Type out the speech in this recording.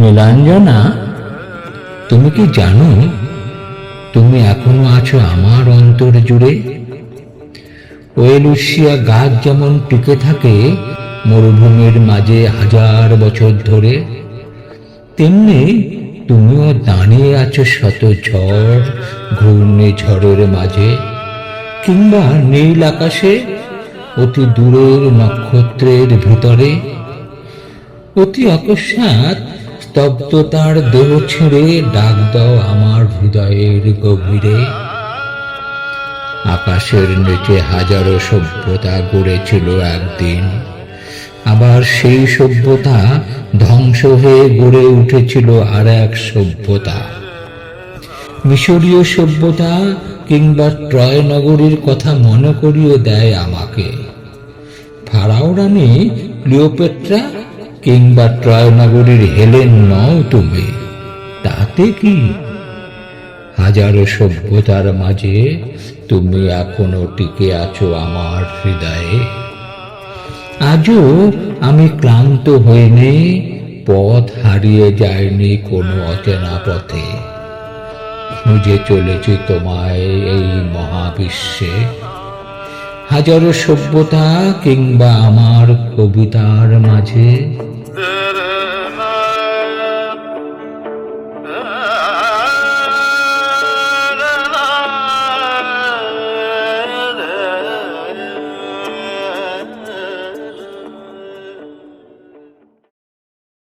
নীলাঞ্জনা, তুমি কি জানো, তুমি এখনও আছো আমার অন্তর জুড়ে? ওয়েলুসিয়া গাছ যেমন টিকে থাকে মরুভূমির মাঝে হাজার বছর ধরে, তেমনি তুমিও দাঁড়িয়ে আছো শত ঝড় ঘূর্ণি ঝড়ের মাঝে। কিংবা নীল আকাশে, অতি দূরের নক্ষত্রের ভিতরে, অতি অকস্মাৎ স্তব্ধতার দেহ ছেড়ে ডাক দাও আমার হৃদয়ের গভীরে। আকাশের নিচে হাজারো সভ্যতা গড়েছিল একদিন। আবার সেই সভ্যতা ধ্বংস হয়ে গড়ে উঠেছিল আর এক সভ্যতা। মিশরীয় সভ্যতা কিংবা ট্রয় নগরীর কথা মনে করিয়ে দেয় আমাকে। ফারাও ক্লিওপেট্রা কিংবা ট্রয় নগরীর হেলেন নও তুমি। তাতে কি? হাজারো সভ্যতার মাঝে তুমি এখনও টিকে আছো আমার হৃদয়ে। আজও আমি ক্লান্ত হইনি, পথ হারিয়ে যায়নি কোনো অচেনা পথে। খুঁজে চলেছি তোমায় এই মহাবিশ্বে। হাজারো সভ্যতা কিংবা আমার কবিতার মাঝে।